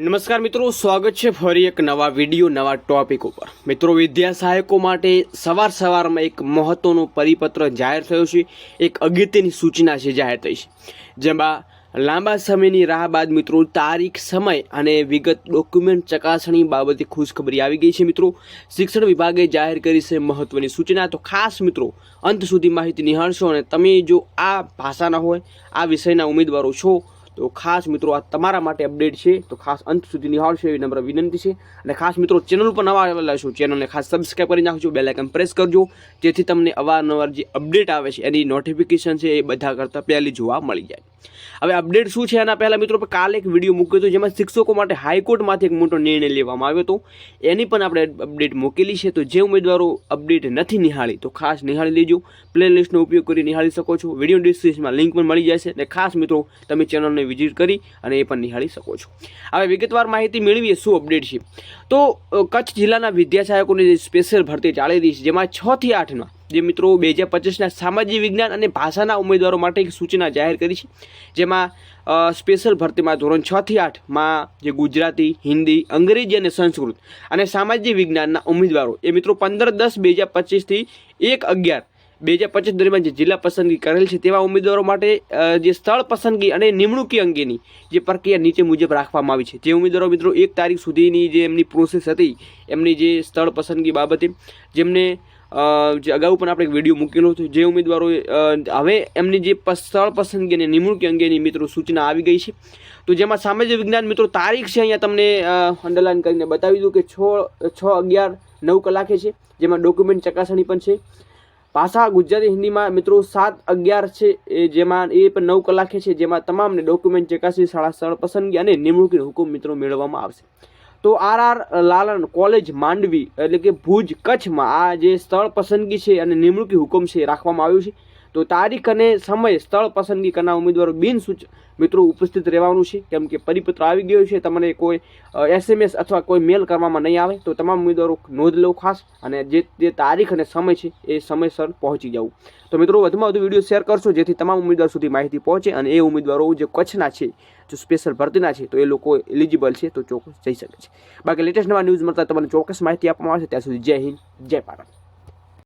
નમસ્કાર મિત્રો, સ્વાગત છે ફરી એક નવા વીડિયો, નવા ટોપિક ઉપર. મિત્રો વિદ્યા સહાયકો માટે સવાર સવારમાં એક મહત્વનો પરિપત્ર જાહેર થયો છે. એક અગત્યની સૂચના છે જાહેર થઈ છે. જેમાં લાંબા સમયની રાહ બાદ મિત્રો, તારીખ, સમય અને વિગત ડોક્યુમેન્ટ ચકાસણી બાબતે ખુશખબરી આવી ગઈ છે મિત્રો. શિક્ષણ વિભાગે જાહેર કરી છે મહત્વની સૂચના. તો ખાસ મિત્રો, અંત સુધી માહિતી નિહાળશો અને તમે જો આ ભાષાના હોય, આ વિષયના ઉમેદવારો છો તો ખાસ મિત્રો આ તમારા માટે અપડેટ છે. તો ખાસ અંત સુધી નિહાળશો એવી નમ્ર વિનંતી છે. અને ખાસ મિત્રો ચેનલ પર નવા આવેલા છો ચેનલને ખાસ સબસ્ક્રાઈબ કરી નાખજો બેલ આઇકન પ્રેસ કરજો. જેથી તમને અવારનવાર જે અપડેટ આવે છે, એની નોટિફિકેશન છે એ બધા કરતાં પહેલી જોવા મળી જાય. હવે અપડેટ શું છે એના પહેલાં મિત્રો? કાલે એક વીડિયો મૂક્યો હતો જેમાં શિક્ષકો માટે હાઈકોર્ટમાંથી એક મોટો નિર્ણય લેવામાં આવ્યો હતો. એની પણ આપણે અપડેટ મૂકેલી છે. તો જે ઉમેદવારો અપડેટ નથી નિહાળી, તો ખાસ નિહાળી લેજો. પ્લે લિસ્ટનો ઉપયોગ કરી નિહાળી શકો છો. વીડિયો ડિસ્ક્રિપ્શનમાં લિંક પણ મળી જશે. અને ખાસ મિત્રો, તમે ચેનલને વિઝિટ કરી અને એ પણ નિહાળી શકો છો. હવે વિગતવાર માહિતી મેળવીએ શું અપડેટ છે. તો કચ્છ જિલ્લાના વિદ્યા સહાયકોની જે સ્પેશિયલ ભરતી ચાલી રહી છે જેમાં છથી આઠમાં જે મિત્રો બે હજાર પચીસના સામાજિક વિજ્ઞાન અને ભાષાના ઉમેદવારો માટે એક સૂચના જાહેર કરી છે, જેમાં સ્પેશિયલ ભરતીમાં ધોરણ છ થી આઠમાં જે ગુજરાતી, હિન્દી, અંગ્રેજી અને સંસ્કૃત અને સામાજિક વિજ્ઞાનના ઉમેદવારો, એ મિત્રો પંદર દસ બે હજાર પચીસથી એક અગિયાર બે હજાર પચીસ દરમિયાન જે જિલ્લા પસંદગી કરેલ છે તેવા ઉમેદવારો માટે જે સ્થળ પસંદગી અને નિમણૂકી અંગેની જે પ્રક્રિયા નીચે મુજબ રાખવામાં આવી છે. જે ઉમેદવારો મિત્રો એક તારીખ સુધીની જે એમની પ્રોસેસ હતી, એમની જે સ્થળ પસંદગી બાબતે, જેમને જે અગાઉ પણ આપણે એક વીડિયો મૂકેલો હતો, જે ઉમેદવારો હવે એમની જે સ્થળ પસંદગી અને નિમણૂકી અંગેની મિત્રો સૂચના આવી ગઈ છે. તો જેમાં સામાજિક વિજ્ઞાન મિત્રો તારીખ છે અહીંયા તમને અંડરલાઇન કરીને બતાવી દઉં કે છ છ અગિયાર નવ કલાકે છે, જેમાં ડોક્યુમેન્ટ ચકાસણી પણ છે. ભાષા ગુજરાતી હિન્દીમાં મિત્રો સાત અગિયાર છે, એ જેમાં, એ પણ નવ કલાકે છે, જેમાં તમામને ડોક્યુમેન્ટ ચકાસી શાળા સ્થળ પસંદગી અને નિમણૂકીનો હુકમ મિત્રો મેળવવામાં આવશે. તો R R Lalan college Mandvi એટલે કે ભુજ કચ્છમાં આ જે સ્થળ પસંદગી છે અને નિમણૂકી હુકમ છે રાખવામાં આવ્યું છે. તો તારીખ અને સમય સ્થળ પસંદગી કરનાર ઉમેદવારો બિનસૂચ મિત્રો ઉપસ્થિત રહેવાનું છે. કેમ કે પરિપત્ર આવી ગયો છે, તમને કોઈ એસએમએસ અથવા કોઈ મેલ કરવામાં નહીં આવે. તો તમામ ઉમેદવારો નોંધ લો ખાસ અને જે જે તારીખ અને સમય છે એ સમયસર પહોંચી જવું. તો મિત્રો વધુમાં વધુ વીડિયો શેર કરશો જેથી તમામ ઉમેદવાર સુધી માહિતી પહોંચે અને એ ઉમેદવારો જે કચ્છના છે જો સ્પેશિયલ ભરતીના છે, તો એ લોકો એલિજિબલ છે, તો ચોક્કસ જઈ શકે છે. બાકી લેટેસ્ટ નવા ન્યૂઝ મળતા તમને ચોક્કસ માહિતી આપવામાં આવશે. ત્યાં સુધી જય હિન્દ, જય ભારત.